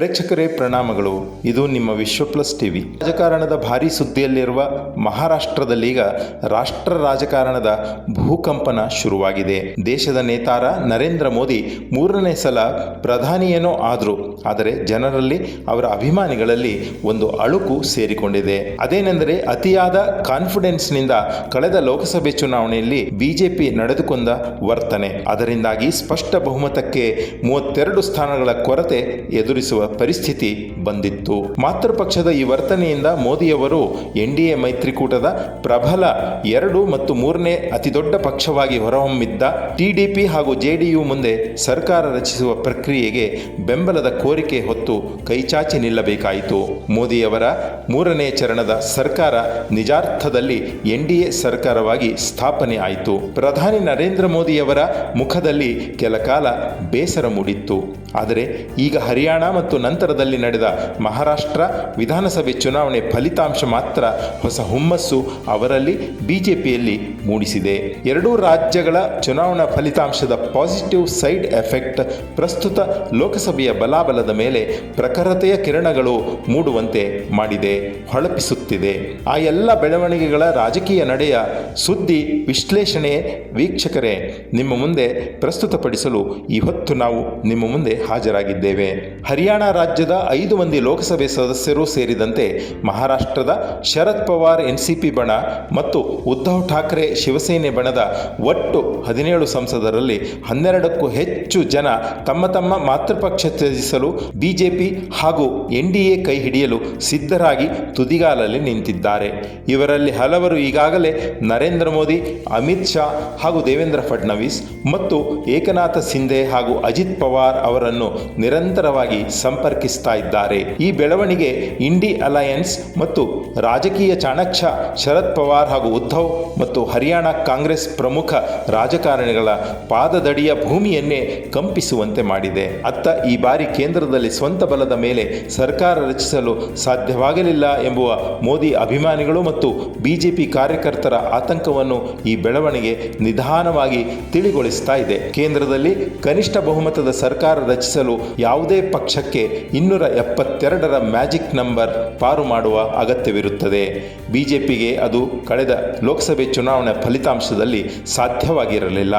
ಪ್ರೇಕ್ಷಕರೇ ಪ್ರಣಾಮಗಳು. ಇದು ನಿಮ್ಮ ವಿಶ್ವ ಪ್ಲಸ್ ಟಿವಿ. ರಾಜಕಾರಣದ ಭಾರಿ ಸುದ್ದಿಯಲ್ಲಿರುವ ಮಹಾರಾಷ್ಟ್ರದಲ್ಲೀಗ ರಾಷ್ಟ್ರ ರಾಜಕಾರಣದ ಭೂಕಂಪನ ಶುರುವಾಗಿದೆ. ದೇಶದ ನೇತಾರ ನರೇಂದ್ರ ಮೋದಿ ಮೂರನೇ ಸಲ ಪ್ರಧಾನಿಯೇನೋ ಆದರೂ. ಆದರೆ ಜನರಲ್ಲಿ ಅವರ ಅಭಿಮಾನಿಗಳಲ್ಲಿ ಒಂದು ಅಳುಕು ಸೇರಿಕೊಂಡಿದೆ. ಅದೇನೆಂದರೆ ಅತಿಯಾದ ಕಾನ್ಫಿಡೆನ್ಸ್ನಿಂದ ಕಳೆದ ಲೋಕಸಭೆ ಚುನಾವಣೆಯಲ್ಲಿ ಬಿಜೆಪಿ ನಡೆದುಕೊಂಡ ವರ್ತನೆ. ಅದರಿಂದಾಗಿ ಸ್ಪಷ್ಟ ಬಹುಮತಕ್ಕೆ ಮೂವತ್ತೆರಡು ಸ್ಥಾನಗಳ ಕೊರತೆ ಎದುರಿಸುವ ಪರಿಸ್ಥಿತಿ ಬಂದಿತ್ತು. ಮಾತೃಪಕ್ಷದ ಈ ವರ್ತನೆಯಿಂದ ಮೋದಿಯವರು ಎನ್ಡಿಎ ಮೈತ್ರಿಕೂಟದ ಪ್ರಬಲ ಎರಡು ಮತ್ತು ಮೂರನೇ ಅತಿದೊಡ್ಡ ಪಕ್ಷವಾಗಿ ಹೊರಹೊಮ್ಮಿದ್ದ ಟಿಡಿಪಿ ಹಾಗೂ ಜೆಡಿಯು ಮುಂದೆ ಸರ್ಕಾರ ರಚಿಸುವ ಪ್ರಕ್ರಿಯೆಗೆ ಬೆಂಬಲದ ಕೋರಿಕೆ ಹೊತ್ತು ಕೈಚಾಚಿ ನಿಲ್ಲಬೇಕಾಯಿತು. ಮೋದಿಯವರ ಮೂರನೇ ಚರಣದ ಸರ್ಕಾರ ನಿಜಾರ್ಥದಲ್ಲಿ ಎನ್ಡಿಎ ಸರ್ಕಾರವಾಗಿ ಸ್ಥಾಪನೆ ಆಯಿತು. ಪ್ರಧಾನಿ ನರೇಂದ್ರ ಮೋದಿಯವರ ಮುಖದಲ್ಲಿ ಕೆಲ ಕಾಲ ಬೇಸರ ಮೂಡಿತ್ತು. ಆದರೆ ಈಗ ಹರಿಯಾಣ ಮತ್ತು ನಂತರದಲ್ಲಿ ನಡೆದ ಮಹಾರಾಷ್ಟ್ರ ವಿಧಾನಸಭೆ ಚುನಾವಣೆ ಫಲಿತಾಂಶ ಮಾತ್ರ ಹೊಸ ಹುಮ್ಮಸ್ಸು ಅವರಲ್ಲಿ ಬಿಜೆಪಿಯಲ್ಲಿ ಮೂಡಿಸಿದೆ. ಎರಡೂ ರಾಜ್ಯಗಳ ಚುನಾವಣಾ ಫಲಿತಾಂಶದ ಪಾಸಿಟಿವ್ ಸೈಡ್ ಎಫೆಕ್ಟ್ ಪ್ರಸ್ತುತ ಲೋಕಸಭೆಯ ಬಲಾಬಲದ ಮೇಲೆ ಪ್ರಖರತೆಯ ಕಿರಣಗಳು ಮೂಡುವಂತೆ ಮಾಡಿದೆ, ಹೊಳಪಿಸುತ್ತಿದೆ. ಆ ಎಲ್ಲ ಬೆಳವಣಿಗೆಗಳ ರಾಜಕೀಯ ನಡೆಯ ಸುದ್ದಿ ವಿಶ್ಲೇಷಣೆ ವೀಕ್ಷಕರೇ, ನಿಮ್ಮ ಮುಂದೆ ಪ್ರಸ್ತುತಪಡಿಸಲು ಇವತ್ತು ನಾವು ನಿಮ್ಮ ಮುಂದೆ ಹಾಜರಾಗಿದ್ದೇವೆ. ಹರಿಯಾಣ ರಾಜ್ಯದ ಐದು ಮಂದಿ ಲೋಕಸಭೆ ಸದಸ್ಯರು ಸೇರಿದಂತೆ ಮಹಾರಾಷ್ಟ್ರದ ಶರದ್ ಪವಾರ್, ಎನ್ಸಿಪಿ ಬಣ ಮತ್ತು ಉದ್ಧವ್ ಠಾಕ್ರೆ ಶಿವಸೇನೆ ಬಣದ ಒಟ್ಟು ಹದಿನೇಳು ಸಂಸದರಲ್ಲಿ ಹನ್ನೆರಡಕ್ಕೂ ಹೆಚ್ಚು ಜನ ತಮ್ಮ ತಮ್ಮ ಮಾತೃಪಕ್ಷ ತ್ಯಜಿಸಲು ಬಿಜೆಪಿ ಹಾಗೂ ಎನ್ ಕೈ ಹಿಡಿಯಲು ಸಿದ್ಧರಾಗಿ ತುದಿಗಾಲಲ್ಲಿ ನಿಂತಿದ್ದಾರೆ. ಇವರಲ್ಲಿ ಹಲವರು ಈಗಾಗಲೇ ನರೇಂದ್ರ ಮೋದಿ, ಅಮಿತ್ ಶಾ ಹಾಗೂ ದೇವೇಂದ್ರ ಫಡ್ನವೀಸ್ ಮತ್ತು ಏಕನಾಥ ಸಿಂಧೆ ಹಾಗೂ ಅಜಿತ್ ಪವಾರ್ ಅವರನ್ನು ನಿರಂತರವಾಗಿ ಸಂಪರ್ಕಿಸ್ತಾ ಇದ್ದಾರೆ. ಈ ಬೆಳವಣಿಗೆ ಇಂಡಿ ಅಲಯನ್ಸ್ ಮತ್ತು ರಾಜಕೀಯ ಚಾಣಕ್ಯ ಶರದ್ ಪವಾರ್ ಹಾಗೂ ಉದ್ಧವ್ ಮತ್ತು ಹರಿಯಾಣ ಕಾಂಗ್ರೆಸ್ ಪ್ರಮುಖ ರಾಜಕಾರಣಿಗಳ ಪಾದದಡಿಯ ಭೂಮಿಯನ್ನೇ ಕಂಪಿಸುವಂತೆ ಮಾಡಿದೆ. ಅತ್ತ ಈ ಬಾರಿ ಕೇಂದ್ರದಲ್ಲಿ ಸ್ವಂತ ಬಲದ ಮೇಲೆ ಸರ್ಕಾರ ರಚಿಸಲು ಸಾಧ್ಯವಾಗಲಿಲ್ಲ ಎಂಬುವ ಮೋದಿ ಅಭಿಮಾನಿಗಳು ಮತ್ತು ಬಿಜೆಪಿ ಕಾರ್ಯಕರ್ತರ ಆತಂಕವನ್ನು ಈ ಬೆಳವಣಿಗೆ ನಿಧಾನವಾಗಿ ತಿಳಿಗೊಳಿಸ್ತಾ ಇದೆ. ಕೇಂದ್ರದಲ್ಲಿ ಕನಿಷ್ಠ ಬಹುಮತದ ಸರ್ಕಾರ ರಚಿಸಲು ಯಾವುದೇ ಪಕ್ಷಕ್ಕೆ ಇನ್ನೂರ ಎಪ್ಪತ್ತೆರಡರ ಮ್ಯಾಜಿಕ್ ನಂಬರ್ ಪಾರು ಮಾಡುವ ಅಗತ್ಯವಿರುತ್ತದೆ. ಬಿಜೆಪಿಗೆ ಅದು ಕಳೆದ ಲೋಕಸಭೆ ಚುನಾವಣೆ ಫಲಿತಾಂಶದಲ್ಲಿ ಸಾಧ್ಯವಾಗಿರಲಿಲ್ಲ.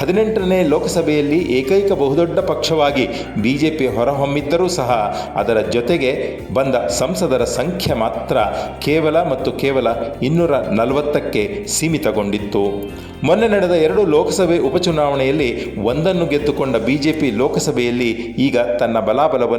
ಹದಿನೆಂಟನೇ ಲೋಕಸಭೆಯಲ್ಲಿ ಏಕೈಕ ಬಹುದೊಡ್ಡ ಪಕ್ಷವಾಗಿ ಬಿಜೆಪಿ ಹೊರಹೊಮ್ಮಿದ್ದರೂ ಸಹ ಅದರ ಜೊತೆಗೆ ಬಂದ ಸಂಸದರ ಸಂಖ್ಯೆ ಮಾತ್ರ ಕೇವಲ ಮತ್ತು ಕೇವಲ ಇನ್ನೂರ ನಲವತ್ತಕ್ಕೆ ಸೀಮಿತಗೊಂಡಿತ್ತು. ಮೊನ್ನೆ ನಡೆದ ಎರಡು ಲೋಕಸಭೆ ಉಪಚುನಾವಣೆಯಲ್ಲಿ ಒಂದನ್ನು ಗೆದ್ದುಕೊಂಡ ಬಿಜೆಪಿ ಲೋಕಸಭೆಯಲ್ಲಿ ಈಗ ತನ್ನ ಬಲಾಬಲವನ್ನು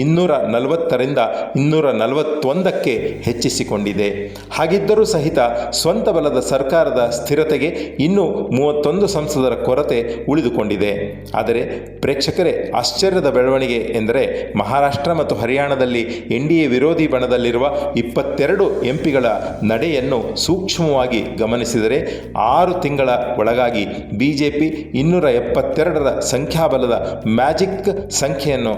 ಇನ್ನೂರ ನಲವತ್ತರಿಂದ ಇನ್ನೂರ ನಲವತ್ತೊಂದಕ್ಕೆ ಹೆಚ್ಚಿಸಿಕೊಂಡಿದೆ. ಹಾಗಿದ್ದರೂ ಸಹಿತ ಸ್ವಂತ ಬಲದ ಸರ್ಕಾರದ ಸ್ಥಿರತೆಗೆ ಇನ್ನೂ ಮೂವತ್ತೊಂದು ಸಂಸದರ ಕೊರತೆ ಉಳಿದುಕೊಂಡಿದೆ. ಆದರೆ ಪ್ರೇಕ್ಷಕರೇ, ಆಶ್ಚರ್ಯದ ಬೆಳವಣಿಗೆ ಎಂದರೆ ಮಹಾರಾಷ್ಟ್ರ ಮತ್ತು ಹರಿಯಾಣದಲ್ಲಿ ಎನ್ ಡಿ ವಿರೋಧಿ ಬಣದಲ್ಲಿರುವ ಇಪ್ಪತ್ತೆರಡು ಎಂಪಿಗಳ ನಡೆಯನ್ನು ಸೂಕ್ಷ್ಮವಾಗಿ ಗಮನಿಸಿದರೆ ಆರು ತಿಂಗಳ ಒಳಗಾಗಿ ಬಿಜೆಪಿ ಇನ್ನೂರ ಎಪ್ಪತ್ತೆರಡರ ಸಂಖ್ಯಾಬಲದ ಮ್ಯಾಜಿಕ್ ಸಂಖ್ಯೆಯನ್ನು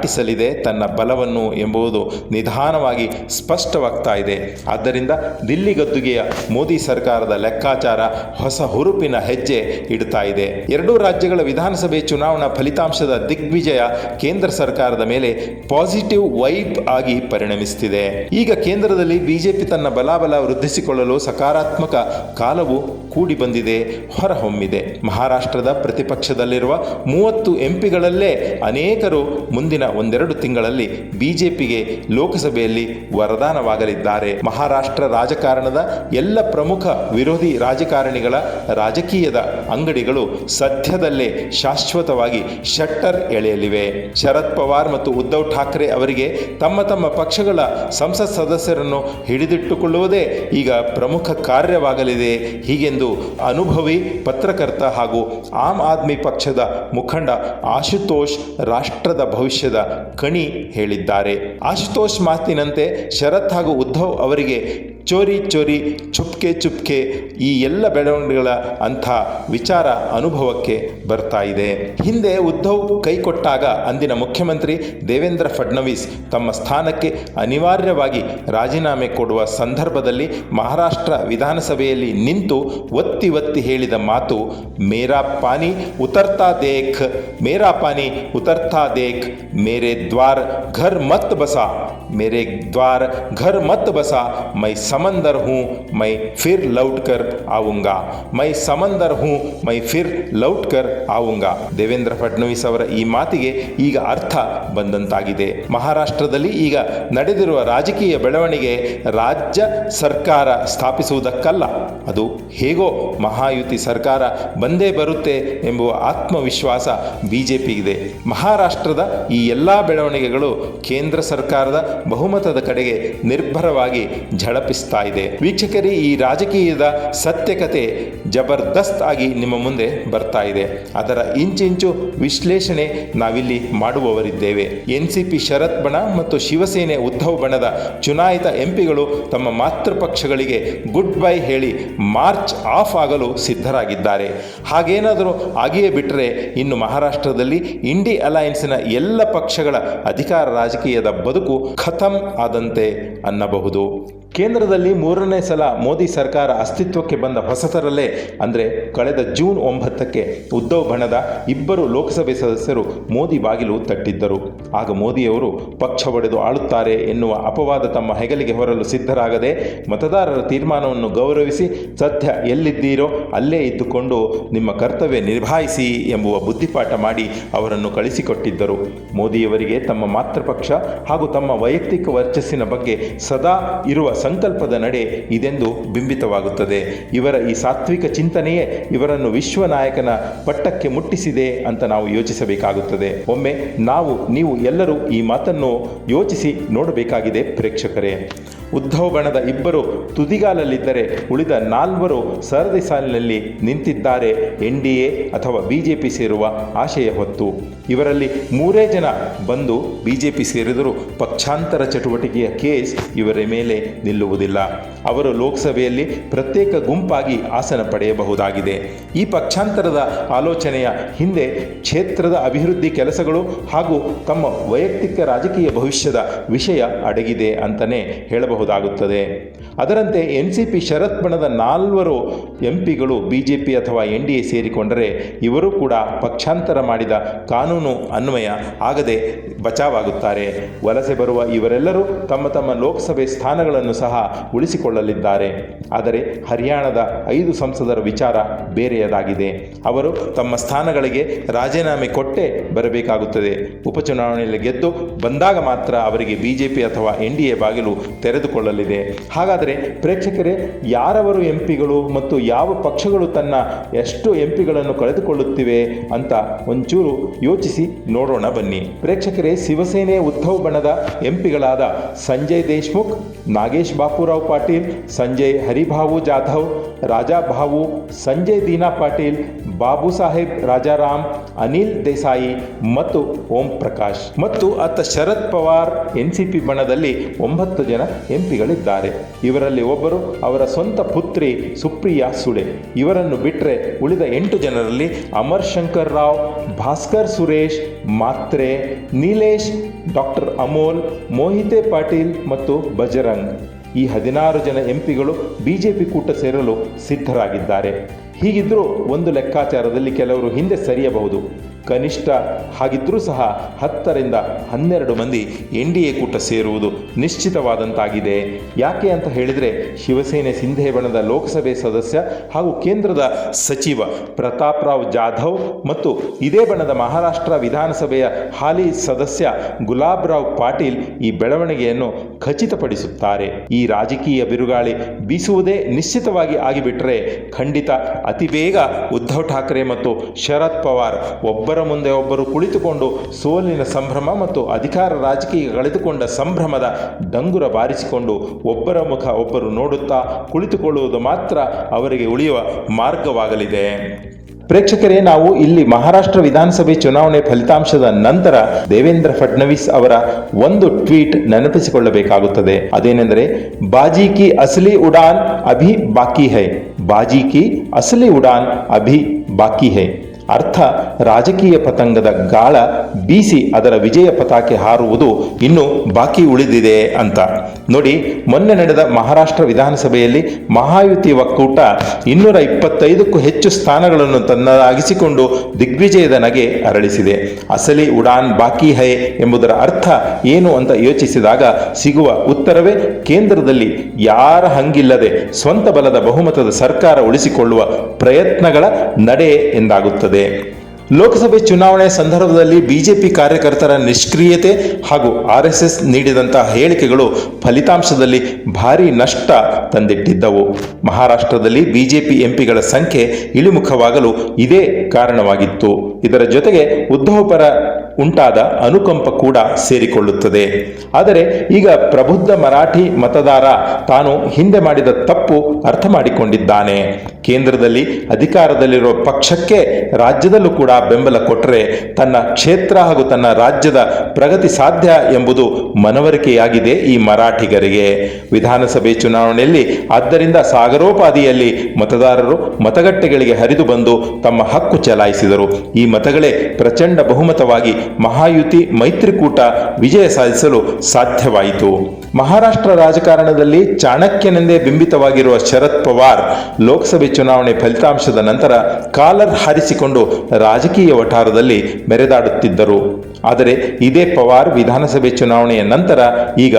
ದಾಟಿಸಲಿದೆ ತನ್ನ ಬಲವನ್ನು ಎಂಬುದು ನಿಧಾನವಾಗಿ ಸ್ಪಷ್ಟವಾಗ್ತಾ ಇದೆ. ಆದ್ದರಿಂದ ದಿಲ್ಲಿ ಗದ್ದುಗೆಯ ಮೋದಿ ಸರ್ಕಾರದ ಲೆಕ್ಕಾಚಾರ ಹೊಸ ಹುರುಪಿನ ಹೆಜ್ಜೆ ಇಡ್ತಾ ಇದೆ. ಎರಡೂ ರಾಜ್ಯಗಳ ವಿಧಾನಸಭೆ ಚುನಾವಣಾ ಫಲಿತಾಂಶದ ದಿಗ್ವಿಜಯ ಕೇಂದ್ರ ಸರ್ಕಾರದ ಮೇಲೆ ಪಾಸಿಟಿವ್ ವೈಬ್ ಆಗಿ ಪರಿಣಮಿಸುತ್ತಿದೆ ಈಗ ಕೇಂದ್ರದಲ್ಲಿ ಬಿಜೆಪಿ ತನ್ನ ಬಲಾಬಲ ವೃದ್ಧಿಸಿಕೊಳ್ಳಲು ಸಕಾರಾತ್ಮಕ ಕಾಲವು ಕೂಡಿ ಬಂದಿದೆ, ಹೊರಹೊಮ್ಮಿದೆ. ಮಹಾರಾಷ್ಟ್ರದ ಪ್ರತಿಪಕ್ಷದಲ್ಲಿರುವ ಮೂವತ್ತು ಎಂಪಿಗಳಲ್ಲೇ ಅನೇಕರು ಮುಂದಿನ ಒಂದೆರಡು ತಿಂಗಳಲ್ಲಿ ಬಿಜೆಪಿಗೆ ಲೋಕಸಭೆಯಲ್ಲಿ ವರದಾನವಾಗಲಿದ್ದಾರೆ. ಮಹಾರಾಷ್ಟ್ರ ರಾಜಕಾರಣದ ಎಲ್ಲ ಪ್ರಮುಖ ವಿರೋಧಿ ರಾಜಕಾರಣಿಗಳ ರಾಜಕೀಯದ ಅಂಗಡಿಗಳು ಸದ್ಯದಲ್ಲೇ ಶಾಶ್ವತವಾಗಿ ಶಟ್ಟರ್ ಎಳೆಯಲಿವೆ. ಶರದ್ ಪವಾರ್ ಮತ್ತು ಉದ್ಧವ್ ಠಾಕ್ರೆ ಅವರಿಗೆ ತಮ್ಮ ತಮ್ಮ ಪಕ್ಷಗಳ ಸಂಸತ್ ಸದಸ್ಯರನ್ನು ಹಿಡಿದಿಟ್ಟುಕೊಳ್ಳುವುದೇ ಈಗ ಪ್ರಮುಖ ಕಾರ್ಯವಾಗಲಿದೆ. ಹೀಗೆಂದು ಅನುಭವಿ ಪತ್ರಕರ್ತ ಹಾಗೂ ಆಮ್ ಆದ್ಮಿ ಪಕ್ಷದ ಮುಖಂಡ ಆಶುತೋಷ್ ರಾಷ್ಟ್ರದ ಭವಿಷ್ಯದ ಕಣಿ ಹೇಳಿದ್ದಾರೆ. ಆಶುತೋಷ್ ಮಾತಿನಂತೆ ಶರತ್ ಹಾಗೂ ಉದ್ಧವ್ ಅವರಿಗೆ ಚೋರಿ ಚೋರಿ ಚುಪ್ಕೆ ಚುಪ್ಕೆ ಈ ಎಲ್ಲ ಬೆಳವಣಿಗೆಗಳ ಅಂಥ ವಿಚಾರ ಅನುಭವಕ್ಕೆ ಬರ್ತಾ ಇದೆ. ಹಿಂದೆ ಉದ್ಧವ್ ಕೈಕೊಟ್ಟಾಗ ಅಂದಿನ ಮುಖ್ಯಮಂತ್ರಿ ದೇವೇಂದ್ರ ಫಡ್ನವೀಸ್ ತಮ್ಮ ಸ್ಥಾನಕ್ಕೆ ಅನಿವಾರ್ಯವಾಗಿ ರಾಜೀನಾಮೆ ಕೊಡುವ ಸಂದರ್ಭದಲ್ಲಿ ಮಹಾರಾಷ್ಟ್ರ ವಿಧಾನಸಭೆಯಲ್ಲಿ ನಿಂತು ಒತ್ತಿ ಒತ್ತಿ ಹೇಳಿದ ಮಾತು, ಮೇರಾ ಪಾನಿ ಉತರ್ತಾ ದೇಖ್, ಮೇರಾ ಪಾನಿ ಉತರ್ತಾ ದೇಖ್, ಮೇರೆ ದ್ವಾರ್ ಘರ್ ಮತ್ ಬಸಾ, ಮೇರೆ ದ್ವಾರ್ ಘರ್ ಮತ್ ಬಸಾ, ಮೈ समंदर हूँ मैं फिर लौट कर आऊँगा मैं समंदर हूँ मैं फिर ಲೌಟ್ ಕರ್ ಆವುಂಗ ದೇವೇಂದ್ರ ಫಡ್ನವೀಸ್ ಅವರ ಈ ಮಾತಿಗೆ ಈಗ ಅರ್ಥ ಬಂದಂತಾಗಿದೆ ಮಹಾರಾಷ್ಟ್ರದಲ್ಲಿ ಈಗ ನಡೆದಿರುವ ರಾಜಕೀಯ ಬೆಳವಣಿಗೆ ರಾಜ್ಯ ಸರ್ಕಾರ ಸ್ಥಾಪಿಸುವುದಕ್ಕಲ್ಲ ಅದು ಹೇಗೋ ಮಹಾಯುತಿ ಸರ್ಕಾರ ಬಂದೇ ಬರುತ್ತೆ ಎಂಬುವ ಆತ್ಮವಿಶ್ವಾಸ ಬಿಜೆಪಿಗಿದೆ ಮಹಾರಾಷ್ಟ್ರದ ಈ ಎಲ್ಲ ಬೆಳವಣಿಗೆಗಳು ಕೇಂದ್ರ ಸರ್ಕಾರದ ಬಹುಮತದ ಕಡೆಗೆ ನಿರ್ಭರವಾಗಿ ಝಳಪಿಸ್ತಾ ಇದೆ. ವೀಕ್ಷಕರೇ, ಈ ರಾಜಕೀಯದ ಸತ್ಯಕತೆ ಜಬರ್ದಸ್ತ್ ಆಗಿ ನಿಮ್ಮ ಮುಂದೆ ಬರ್ತಾ ಇದೆ. ಅದರ ಇಂಚಿಂಚು ವಿಶ್ಲೇಷಣೆ ನಾವಿಲ್ಲಿ ಮಾಡುವವರಿದ್ದೇವೆ. ಎನ್ ಸಿ ಪಿ ಶರತ್ ಬಣ ಮತ್ತು ಶಿವಸೇನೆ ಉದ್ಧವ್ ಬಣದ ಚುನಾಯಿತ ಎಂಪಿಗಳು ತಮ್ಮ ಮಾತೃಪಕ್ಷಗಳಿಗೆ ಗುಡ್ ಬೈ ಹೇಳಿ ಮಾರ್ಚ್ ಆಫ್ ಆಗಲು ಸಿದ್ಧರಾಗಿದ್ದಾರೆ. ಹಾಗೇನಾದರೂ ಆಗಿಯೇ ಬಿಟ್ಟರೆ ಇನ್ನು ಮಹಾರಾಷ್ಟ್ರದಲ್ಲಿ ಇಂಡಿ ಅಲಯನ್ಸ್ನ ಎಲ್ಲ ಪಕ್ಷಗಳ ಅಧಿಕಾರ ರಾಜಕೀಯದ ಬದುಕು ಖತಂ ಆದಂತೆ ಅನ್ನಬಹುದು. ಕೇಂದ್ರದಲ್ಲಿ ಮೂರನೇ ಸಲ ಮೋದಿ ಸರ್ಕಾರ ಅಸ್ತಿತ್ವಕ್ಕೆ ಬಂದ ಹೊಸತರಲ್ಲೇ, ಅಂದರೆ ಕಳೆದ ಜೂನ್ ಒಂಬತ್ತಕ್ಕೆ ಉದ್ಧವ್ ಬಣದ ಇಬ್ಬರು ಲೋಕಸಭೆ ಸದಸ್ಯರು ಮೋದಿ ಬಾಗಿಲು ತಟ್ಟಿದ್ದರು. ಆಗ ಮೋದಿಯವರು ಪಕ್ಷ ಒಡೆದು ಆಳುತ್ತಾರೆ ಎನ್ನುವ ಅಪವಾದ ತಮ್ಮ ಹೆಗಲಿಗೆ ಹೊರಲು ಸಿದ್ಧರಾಗದೆ, ಮತದಾರರ ತೀರ್ಮಾನವನ್ನು ಗೌರವಿಸಿ, ಸದ್ಯ ಎಲ್ಲಿದ್ದೀರೋ ಅಲ್ಲೇ ಇದ್ದುಕೊಂಡು ನಿಮ್ಮ ಕರ್ತವ್ಯ ನಿರ್ಭಾಯಿಸಿ ಎಂಬುವ ಬುದ್ಧಿಪಾಠ ಮಾಡಿ ಅವರನ್ನು ಕಳಿಸಿಕೊಟ್ಟಿದ್ದರು. ಮೋದಿಯವರಿಗೆ ತಮ್ಮ ಮಾತೃಪಕ್ಷ ಹಾಗೂ ತಮ್ಮ ವೈಯಕ್ತಿಕ ವರ್ಚಸ್ಸಿನ ಬಗ್ಗೆ ಸದಾ ಇರುವ ಸಂಕಲ್ಪದ ನಡೆ ಇದೆಂದು ಬಿಂಬಿತವಾಗುತ್ತದೆ. ಇವರ ಈ ಸಾತ್ವಿಕ ಚಿಂತನೆಯೇ ಇವರನ್ನು ವಿಶ್ವ ನಾಯಕನ ಪಟ್ಟಕ್ಕೆ ಮುಟ್ಟಿಸಿದೆ ಅಂತ ನಾವು ಯೋಚಿಸಬೇಕಾಗುತ್ತದೆ. ಒಮ್ಮೆ ನಾವು, ನೀವು ಎಲ್ಲರೂ ಈ ಮಾತನ್ನು ಯೋಚಿಸಿ ನೋಡಬೇಕಾಗಿದೆ ಪ್ರೇಕ್ಷಕರೇ. ಉದ್ಧವ್ ಬಣದ ಇಬ್ಬರು ತುದಿಗಾಲಲ್ಲಿದ್ದರೆ ಉಳಿದ ನಾಲ್ವರು ಸರದಿ ಸಾಲಿನಲ್ಲಿ ನಿಂತಿದ್ದಾರೆ. ಎನ್ ಡಿ ಎ ಅಥವಾ ಬಿಜೆಪಿ ಸೇರುವ ಆಶಯ ಹೊತ್ತು. ಇವರಲ್ಲಿ ಮೂರೇ ಜನ ಬಂದು ಬಿ ಜೆ ಪಿ ಸೇರಿದರೂ ಪಕ್ಷಾಂತರ ಚಟುವಟಿಕೆಯ ಕೇಸ್ ಇವರ ಮೇಲೆ ನಿಲ್ಲುವುದಿಲ್ಲ. ಅವರು ಲೋಕಸಭೆಯಲ್ಲಿ ಪ್ರತ್ಯೇಕ ಗುಂಪಾಗಿ ಆಸನ ಪಡೆಯಬಹುದಾಗಿದೆ. ಈ ಪಕ್ಷಾಂತರದ ಆಲೋಚನೆಯ ಹಿಂದೆ ಕ್ಷೇತ್ರದ ಅಭಿವೃದ್ಧಿ ಕೆಲಸಗಳು ಹಾಗೂ ತಮ್ಮ ವೈಯಕ್ತಿಕ ರಾಜಕೀಯ ಭವಿಷ್ಯದ ವಿಷಯ ಅಡಗಿದೆ ಅಂತಲೇ ಹೇಳಬಹುದಾಗುತ್ತದೆ. ಅದರಂತೆ ಎನ್ ಸಿ ಪಿ ಶರತ್ ಬಣದ ನಾಲ್ವರು ಎಂ ಪಿಗಳು ಬಿ ಜೆ ಪಿ ಅಥವಾ ಎನ್ ಡಿ ಎ ಸೇರಿಕೊಂಡರೆ ಇವರು ಕೂಡ ಪಕ್ಷಾಂತರ ಮಾಡಿದ ಕಾನೂನು ಅನ್ವಯ ಆಗದೆ ಬಚಾವಾಗುತ್ತಾರೆ. ವಲಸೆ ಬರುವ ಇವರೆಲ್ಲರೂ ತಮ್ಮ ತಮ್ಮ ಲೋಕಸಭೆ ಸ್ಥಾನಗಳನ್ನು ಸಹ ಉಳಿಸಿಕೊಳ್ಳಲಿದ್ದಾರೆ. ಆದರೆ ಹರಿಯಾಣದ ಐದು ಸಂಸದರ ವಿಚಾರ ಬೇರೆಯದಾಗಿದೆ. ಅವರು ತಮ್ಮ ಸ್ಥಾನಗಳಿಗೆ ರಾಜೀನಾಮೆ ಕೊಟ್ಟೇ ಬರಬೇಕಾಗುತ್ತದೆ. ಉಪಚುನಾವಣೆಯಲ್ಲಿ ಗೆದ್ದು ಬಂದಾಗ ಮಾತ್ರ ಅವರಿಗೆ ಬಿಜೆಪಿ ಅಥವಾ ಎನ್ ಡಿ ಎ ಬಾಗಿಲು ತೆರೆದುಕೊಳ್ಳಲಿದೆ. ಹಾಗಾದರೆ ಪ್ರೇಕ್ಷಕರೇ, ಯಾರವರು ಎಂ ಮತ್ತು ಯಾವ ಪಕ್ಷಗಳು ತನ್ನ ಎಷ್ಟು ಎಂ ಪಿಗಳನ್ನು ಕಳೆದುಕೊಳ್ಳುತ್ತಿವೆ ಅಂತ ಒಂಚೂರು ಯೋಚಿಸಿ ನೋಡೋಣ ಬನ್ನಿ. ಪ್ರೇಕ್ಷಕರೇ, ಶಿವಸೇನೆ ಉದ್ಧವ್ ಬಣದ ಎಂ ಪಿಗಳಾದ ಸಂಜಯ್ ದೇಶ್ಮುಖ್, ನಾಗೇಶ್ ಬಾಪುರಾವ್ ಪಾಟೀಲ್, ಸಂಜಯ್ ಹರಿಭಾವು ಜಾಧವ್, ರಾಜಾ ಭಾವು ಸಂಜಯ್ ದೀನಾ ಪಾಟೀಲ್, ಬಾಬು ಸಾಹೇಬ್ ರಾಜಾರಾಮ್, ಅನಿಲ್ ದೇಸಾಯಿ ಮತ್ತು ಓಂ ಪ್ರಕಾಶ್. ಮತ್ತು ಅತ್ತ Sharad Pawar N C P ಬಣದಲ್ಲಿ ಒಂಬತ್ತು ಜನ ಎಂ ಪಿಗಳಿದ್ದಾರೆ ಇವರಲ್ಲಿ ಒಬ್ಬರು ಅವರ ಸ್ವಂತ ಪುತ್ರಿ ಸುಪ್ರಿಯಾ ಸುಳೆ ಇವರನ್ನು ಬಿಟ್ಟರೆ ಉಳಿದ ಎಂಟು ಜನರಲ್ಲಿ ಅಮರ್ ಶಂಕರ್ ರಾವ್, ಭಾಸ್ಕರ್ ಸುರೇಶ್, ಮಾತ್ರೆ, ನೀಲೇಶ್, ಡಾಕ್ಟರ್ ಅಮೋಲ್, ಮೋಹಿತೆ ಪಾಟೀಲ್ ಮತ್ತು ಬಜರಂಗ್. ಈ ಹದಿನಾರು ಜನ ಎಂಪಿಗಳು ಬಿಜೆಪಿ ಕೂಟ ಸೇರಲು ಸಿದ್ಧರಾಗಿದ್ದಾರೆ. ಹೀಗಿದ್ದರೂ ಒಂದು ಲೆಕ್ಕಾಚಾರದಲ್ಲಿ ಕೆಲವರು ಹಿಂದೆ ಸರಿಯಬಹುದು. ಕನಿಷ್ಠ ಹಾಗಿದ್ದರೂ ಸಹ ಹತ್ತರಿಂದ ಹನ್ನೆರಡು ಮಂದಿ ಎನ್ ಡಿ ಎ ಕೂಟ ಸೇರುವುದು ನಿಶ್ಚಿತವಾದಂತಾಗಿದೆ. ಯಾಕೆ ಅಂತ ಹೇಳಿದರೆ ಶಿವಸೇನೆ ಸಿಂಧೆ ಬಣದ ಲೋಕಸಭೆ ಸದಸ್ಯ ಹಾಗೂ ಕೇಂದ್ರದ ಸಚಿವ ಪ್ರತಾಪ್ ರಾವ್ ಜಾಧವ್ ಮತ್ತು ಇದೇ ಬಣದ ಮಹಾರಾಷ್ಟ್ರ ವಿಧಾನಸಭೆಯ ಹಾಲಿ ಸದಸ್ಯ ಗುಲಾಬ್ ರಾವ್ ಪಾಟೀಲ್ ಈ ಬೆಳವಣಿಗೆಯನ್ನು ಖಚಿತಪಡಿಸುತ್ತಾರೆ. ಈ ರಾಜಕೀಯ ಬಿರುಗಾಳಿ ಬೀಸುವುದೇ ನಿಶ್ಚಿತವಾಗಿ ಆಗಿಬಿಟ್ರೆ ಖಂಡಿತ ಅತಿ ಬೇಗ ಉದ್ಧವ್ ಠಾಕ್ರೆ ಮತ್ತು ಶರದ್ ಪವಾರ್ ಒಬ್ಬರ ಮುಂದೆ ಒಬ್ಬರು ಕುಳಿತುಕೊಂಡು ಸೋಲಿನ ಸಂಭ್ರಮ ಮತ್ತು ಅಧಿಕಾರ ರಾಜಕೀಯ ಕಳೆದುಕೊಂಡ ಸಂಭ್ರಮದ ಡಂಗುರ ಬಾರಿಸಿಕೊಂಡು ಒಬ್ಬರ ಮುಖ ಒಬ್ಬರು ನೋಡುತ್ತಾ ಕುಳಿತುಕೊಳ್ಳುವುದು ಮಾತ್ರ ಅವರಿಗೆ ಉಳಿಯುವ ಮಾರ್ಗವಾಗಲಿದೆ. ಪ್ರೇಕ್ಷಕರೇ, ನಾವು ಇಲ್ಲಿ ಮಹಾರಾಷ್ಟ್ರ ವಿಧಾನಸಭೆ ಚುನಾವಣೆ ಫಲಿತಾಂಶದ ನಂತರ ದೇವೇಂದ್ರ ಫಡ್ನವೀಸ್ ಅವರ ಒಂದು ಟ್ವೀಟ್ ನೆನಪಿಸಿಕೊಳ್ಳಬೇಕಾಗುತ್ತದೆ. ಅದೇನೆಂದರೆ, ಬಾಜಿ ಕಿ ಅಸಲಿ ಉಡಾನ್ ಅಭಿ ಬಾಕಿ ಹೈ, ಬಾಜಿ ಕಿ ಅಸಲಿ ಉಡಾನ್ ಅಭಿ ಬಾಕಿ ಹೈ. ಅರ್ಥ ರಾಜಕೀಯ ಪತಂಗದ ಗಾಳ ಬೀಸಿ ಅದರ ವಿಜಯ ಪತಾಕೆ ಹಾರುವುದು ಇನ್ನು ಬಾಕಿ ಉಳಿದಿದೆ ಅಂತ. ನೋಡಿ, ಮೊನ್ನೆ ನಡೆದ ಮಹಾರಾಷ್ಟ್ರ ವಿಧಾನಸಭೆಯಲ್ಲಿ ಮಹಾಯುತಿ ಒಕ್ಕೂಟ ಇನ್ನೂರ ಇಪ್ಪತ್ತೈದಕ್ಕೂ ಹೆಚ್ಚು ಸ್ಥಾನಗಳನ್ನು ತನ್ನದಾಗಿಸಿಕೊಂಡು ದಿಗ್ವಿಜಯದ ನಗೆ ಅರಳಿಸಿದೆ. ಅಸಲಿ ಉಡಾನ್ ಬಾಕಿ ಹೈ ಎಂಬುದರ ಅರ್ಥ ಏನು ಅಂತ ಯೋಚಿಸಿದಾಗ ಸಿಗುವ ಉತ್ತರವೇ ಕೇಂದ್ರದಲ್ಲಿ ಯಾರ ಹಂಗಿಲ್ಲದೆ ಸ್ವಂತ ಬಲದ ಬಹುಮತದ ಸರ್ಕಾರ ಉಳಿಸಿಕೊಳ್ಳುವ ಪ್ರಯತ್ನಗಳ ನಡೆ ಎಂದಾಗುತ್ತದೆ. ಲೋಕಸಭೆ ಚುನಾವಣೆ ಸಂದರ್ಭದಲ್ಲಿ ಬಿಜೆಪಿ ಕಾರ್ಯಕರ್ತರ ನಿಷ್ಕ್ರಿಯತೆ ಹಾಗೂ ಆರ್ ಎಸ್ ಎಸ್ ನೀಡಿದಂತಹ ಹೇಳಿಕೆಗಳು ಫಲಿತಾಂಶದಲ್ಲಿ ಭಾರಿ ನಷ್ಟ ತಂದಿಟ್ಟಿದ್ದವು. ಮಹಾರಾಷ್ಟ್ರದಲ್ಲಿ ಬಿಜೆಪಿ ಎಂಪಿಗಳ ಸಂಖ್ಯೆ ಇಳಿಮುಖವಾಗಲು ಇದೇ ಕಾರಣವಾಗಿತ್ತು. ಇದರ ಜೊತೆಗೆ ಉದ್ಧವ್ ಪರ ಉಂಟಾದ ಅನುಕಂಪ ಕೂಡ ಸೇರಿಕೊಳ್ಳುತ್ತದೆ. ಆದರೆ ಈಗ ಪ್ರಬುದ್ಧ ಮರಾಠಿ ಮತದಾರ ತಾನು ಹಿಂದೆ ಮಾಡಿದ ತಪ್ಪು ಅರ್ಥ ಮಾಡಿಕೊಂಡಿದ್ದಾನೆ. ಕೇಂದ್ರದಲ್ಲಿ ಅಧಿಕಾರದಲ್ಲಿರುವ ಪಕ್ಷಕ್ಕೆ ರಾಜ್ಯದಲ್ಲೂ ಕೂಡ ಬೆಂಬಲ ಕೊಟ್ಟರೆ ತನ್ನ ಕ್ಷೇತ್ರ ಹಾಗೂ ತನ್ನ ರಾಜ್ಯದ ಪ್ರಗತಿ ಸಾಧ್ಯ ಎಂಬುದು ಮನವರಿಕೆಯಾಗಿದೆ ಈ ಮರಾಠಿಗರಿಗೆ. ವಿಧಾನಸಭೆ ಚುನಾವಣೆಯಲ್ಲಿ ಆದ್ದರಿಂದ ಸಾಗರೋಪಾದಿಯಲ್ಲಿ ಮತದಾರರು ಮತಗಟ್ಟೆಗಳಿಗೆ ಹರಿದು ಬಂದು ತಮ್ಮ ಹಕ್ಕು ಚಲಾಯಿಸಿದರು. ಈ ಮತಗಳೇ ಪ್ರಚಂಡ ಬಹುಮತವಾಗಿ ಮಹಾಯುತಿ ಮೈತ್ರಿಕೂಟ ವಿಜಯ ಸಾಧಿಸಲು ಸಾಧ್ಯವಾಯಿತು. ಮಹಾರಾಷ್ಟ್ರ ರಾಜಕಾರಣದಲ್ಲಿ ಚಾಣಕ್ಯನೆಂದೇ ಬಿಂಬಿತವಾಗಿರುವ ಶರದ್ ಪವಾರ್ ಲೋಕಸಭೆ ಚುನಾವಣೆ ಫಲಿತಾಂಶದ ನಂತರ ಕಾಲರ್ ಹಾರಿಸಿಕೊಂಡು ರಾಜಕೀಯ ವಠಾರದಲ್ಲಿ ಮೆರೆದಾಡುತ್ತಿದ್ದರು. ಆದರೆ ಇದೇ ಪವಾರ್ ವಿಧಾನಸಭೆ ಚುನಾವಣೆಯ ನಂತರ ಈಗ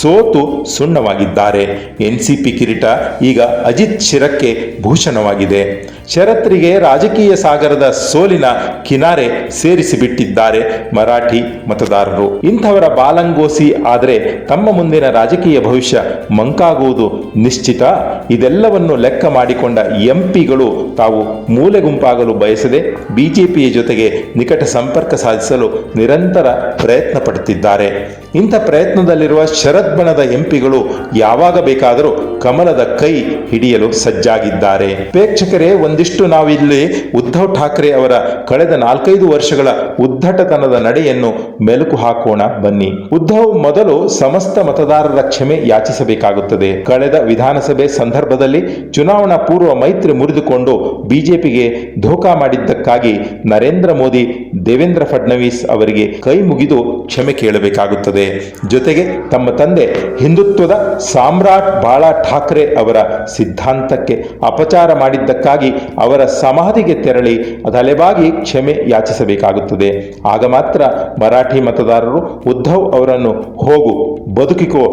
ಸೋತು ಸುಣ್ಣವಾಗಿದ್ದಾರೆ. ಎನ್ಸಿಪಿ ಕಿರೀಟ ಈಗ ಅಜಿತ್ ಶಿರಕ್ಕೆ ಭೂಷಣವಾಗಿದೆ. ಶರತ್ರಿಗೆ ರಾಜಕೀಯ ಸಾಗರದ ಸೋಲಿನ ಕಿನಾರೆ ಸೇರಿಸಿಬಿಟ್ಟಿದ್ದಾರೆ ಮರಾಠಿ ಮತದಾರರು. ಇಂಥವರ ಬಾಲಂಗೋಸಿ ಆದರೆ ತಮ್ಮ ಮುಂದಿನ ರಾಜಕೀಯ ಭವಿಷ್ಯ ಮಂಕಾಗುವುದು ನಿಶ್ಚಿತ. ಇದೆಲ್ಲವನ್ನು ಲೆಕ್ಕ ಮಾಡಿಕೊಂಡ ಎಂಪಿಗಳು ತಾವು ಮೂಲೆ ಗುಂಪಾಗಲು ಬಯಸದೆ ಬಿಜೆಪಿಯ ಜೊತೆಗೆ ನಿಕಟ ಸಂಪರ್ಕ ಸಾಧಿಸಲು ನಿರಂತರ ಪ್ರಯತ್ನ ಪಡುತ್ತಿದ್ದಾರೆ. ಇಂಥ ಪ್ರಯತ್ನದಲ್ಲಿರುವ ಶರತ್ ಬಣದ ಎಂಪಿಗಳು ಯಾವಾಗ ಬೇಕಾದರೂ ಕಮಲದ ಕೈ ಹಿಡಿಯಲು ಸಜ್ಜಾಗಿದ್ದಾರೆ. ಪ್ರೇಕ್ಷಕರೇ ಒಂದಿಷ್ಟು ನಾವಿಲ್ಲಿ ಉದ್ಧವ್ ಠಾಕ್ರೆ ಅವರ ಕಳೆದ ನಾಲ್ಕೈದು ವರ್ಷಗಳ ಉದ್ಧಟತನದ ನಡೆಯನ್ನು ಮೆಲುಕು ಹಾಕೋಣ ಬನ್ನಿ. ಉದ್ಧವ್ ಮೊದಲು ಸಮಸ್ತ ಮತದಾರರ ಕ್ಷಮೆ ಯಾಚಿಸಬೇಕಾಗುತ್ತದೆ. ಕಳೆದ ವಿಧಾನಸಭೆ ಸಂದರ್ಭದಲ್ಲಿ ಚುನಾವಣಾ ಪೂರ್ವ ಮೈತ್ರಿ ಮುರಿದುಕೊಂಡು ಬಿಜೆಪಿಗೆ ಧೋಕಾ ಮಾಡಿದ್ದಕ್ಕಾಗಿ ನರೇಂದ್ರ ಮೋದಿ, ದೇವೇಂದ್ರ ಫಡ್ನವೀಸ್ ಅವರಿಗೆ ಕೈ ಮುಗಿದು ಕ್ಷಮೆ ಕೇಳಬೇಕಾಗುತ್ತದೆ. ಜೊತೆಗೆ ತಮ್ಮ ತಂದೆ ಹಿಂದುತ್ವದ ಸಾಮ್ರಾಟ್ ಬಾಳಾ ಠಾಕ್ರೆ ಅವರ ಸಿದ್ಧಾಂತಕ್ಕೆ ಅಪಚಾರ ಮಾಡಿದ್ದಕ್ಕಾಗಿ ಅವರ ಸಮಾಧಿಗೆ ತೆರಳಿ ತಲೆಬಾಗಿ ಕ್ಷಮೆ ಯಾಚಿಸಬೇಕಾಗುತ್ತದೆ. ಆಗ ಮಾತ್ರ ಮರಾಠಿ ಮತದಾರರು, ಉದ್ಧವ್ ಅವರನ್ನು ಹೋಗು, ಬದುಕಿಕೋ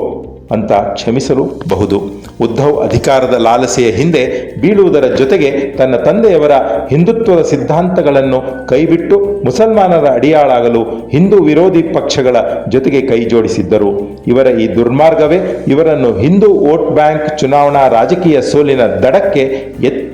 ಅಂತ ಕ್ಷಮಿಸಲು ಬಹುದು ಉದ್ಧವ್ ಅಧಿಕಾರದ ಲಾಲಸೆಯ ಹಿಂದೆ ಬೀಳುವುದರ ಜೊತೆಗೆ ತನ್ನ ತಂದೆಯವರ ಹಿಂದುತ್ವದ ಸಿದ್ಧಾಂತಗಳನ್ನು ಕೈಬಿಟ್ಟು ಮುಸಲ್ಮಾನರ ಅಡಿಯಾಳಾಗಲು ಹಿಂದೂ ವಿರೋಧಿ ಪಕ್ಷಗಳ ಜೊತೆಗೆ ಕೈ ಜೋಡಿಸಿದ್ದರು ಇವರ ಈ ದುರ್ಮಾರ್ಗವೇ ಇವರನ್ನು ಹಿಂದೂ ವೋಟ್ ಬ್ಯಾಂಕ್ ಚುನಾವಣಾ ರಾಜಕೀಯ ಸೋಲಿನ ದಡಕ್ಕೆ ಎತ್ತಿ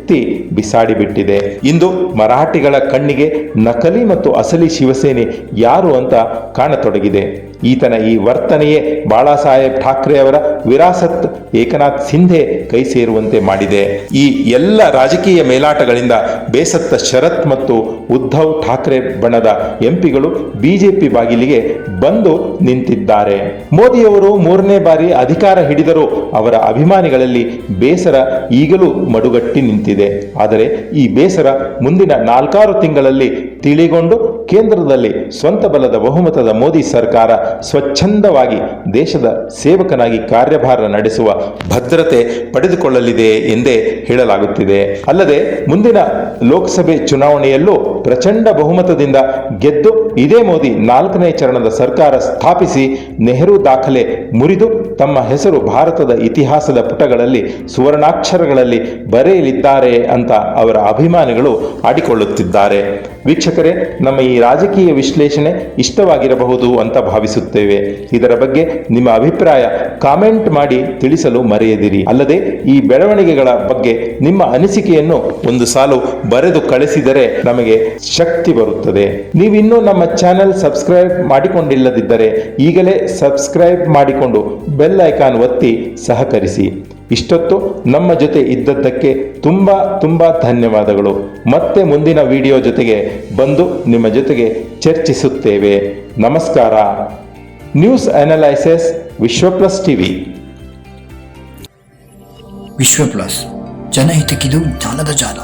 ಬಿಸಾಡಿಬಿಟ್ಟಿದೆ ಇಂದು ಮರಾಠಿಗಳ ಕಣ್ಣಿಗೆ ನಕಲಿ ಮತ್ತು ಅಸಲಿ ಶಿವಸೇನೆ ಯಾರು ಅಂತ ಕಾಣತೊಡಗಿದೆ. ಈತನ ಈ ವರ್ತನೆಯೇ ಬಾಳಾ ಸಾಹೇಬ್ ಠಾಕ್ರೆ ಅವರ ವಿರಾಸತ್ ಏಕನಾಥ್ ಸಿಂಧೆ ಕೈ ಸೇರುವಂತೆ ಮಾಡಿದೆ. ಈ ಎಲ್ಲ ರಾಜಕೀಯ ಮೇಲಾಟಗಳಿಂದ ಬೇಸತ್ತ ಶರತ್ ಮತ್ತು ಉದ್ಧವ್ ಠಾಕ್ರೆ ಬಣದ ಎಂಪಿಗಳು ಬಿಜೆಪಿ ಬಾಗಿಲಿಗೆ ಬಂದು ನಿಂತಿದ್ದಾರೆ. ಮೋದಿಯವರು ಮೂರನೇ ಬಾರಿ ಅಧಿಕಾರ ಹಿಡಿದರೂ ಅವರ ಅಭಿಮಾನಿಗಳಲ್ಲಿ ಬೇಸರ ಈಗಲೂ ಮಡುಗಟ್ಟಿ ನಿಂತಿದೆ. ಆದರೆ ಈ ಬೇಸರ ಮುಂದಿನ ನಾಲ್ಕಾರು ತಿಂಗಳಲ್ಲಿ ತಿಳಿಗೊಂಡು ಕೇಂದ್ರದಲ್ಲಿ ಸ್ವಂತ ಬಲದ ಬಹುಮತದ ಮೋದಿ ಸರ್ಕಾರ ಸ್ವಚ್ಛಂದವಾಗಿ ದೇಶದ ಸೇವಕನಾಗಿ ಕಾರ್ಯಭಾರ ನಡೆಸುವ ಭದ್ರತೆ ಪಡೆದುಕೊಳ್ಳಲಿದೆ ಎಂದೇ ಹೇಳಲಾಗುತ್ತಿದೆ. ಅಲ್ಲದೆ ಮುಂದಿನ ಲೋಕಸಭೆ ಚುನಾವಣೆಯಲ್ಲೂ ಪ್ರಚಂಡ ಬಹುಮತದಿಂದ ಗೆದ್ದು ಇದೇ ಮೋದಿ ನಾಲ್ಕನೇ ಚರಣದ ಸರ್ಕಾರ ಸ್ಥಾಪಿಸಿ ನೆಹರು ದಾಖಲೆ ಮುರಿದು ತಮ್ಮ ಹೆಸರು ಭಾರತದ ಇತಿಹಾಸದ ಪುಟಗಳಲ್ಲಿ ಸುವರ್ಣಾಕ್ಷರಗಳಲ್ಲಿ ಬರೆಯಲಿದ್ದಾರೆ ಅಂತ ಅವರ ಅಭಿಮಾನಿಗಳು ಆಡಿಕೊಳ್ಳುತ್ತಿದ್ದಾರೆ. ವೀಕ್ಷಕರೇ, ನಮ್ಮ ಈ ರಾಜಕೀಯ ವಿಶ್ಲೇಷಣೆ ಇಷ್ಟವಾಗಿರಬಹುದು ಅಂತ ಭಾವಿಸುತ್ತೇವೆ. ಇದರ ಬಗ್ಗೆ ನಿಮ್ಮ ಅಭಿಪ್ರಾಯ ಕಾಮೆಂಟ್ ಮಾಡಿ ತಿಳಿಸಲು ಮರೆಯದಿರಿ. ಅಲ್ಲದೆ ಈ ಬೆಳವಣಿಗೆಗಳ ಬಗ್ಗೆ ನಿಮ್ಮ ಅನಿಸಿಕೆಯನ್ನು ಒಂದು ಸಾಲು ಬರೆದು ಕಳಿಸಿದರೆ ನಮಗೆ ಶಕ್ತಿ ಬರುತ್ತದೆ. ನೀವಿನ್ನೂ ನಮ್ಮ ಚಾನೆಲ್ ಸಬ್ಸ್ಕ್ರೈಬ್ ಮಾಡಿಕೊಂಡಿಲ್ಲದಿದ್ದರೆ ಈಗಲೇ ಸಬ್ಸ್ಕ್ರೈಬ್ ಮಾಡಿಕೊಂಡು ಬೆಲ್ ಐಕಾನ್ ಒತ್ತಿ ಸಹಕರಿಸಿ. ಇಷ್ಟೊತ್ತು ನಮ್ಮ ಜೊತೆ ಇದ್ದದ್ದಕ್ಕೆ ತುಂಬ ತುಂಬ ಧನ್ಯವಾದಗಳು. ಮತ್ತೆ ಮುಂದಿನ ವಿಡಿಯೋ ಜೊತೆಗೆ ಬಂದು ನಿಮ್ಮ ಜೊತೆಗೆ ಚರ್ಚಿಸುತ್ತೇವೆ. ನಮಸ್ಕಾರ. News analysis Vishwa plus TV. Vishwa plus ಜನಹಿತಕ್ಕಿದು ಜಾಲದ ಜಾಲ.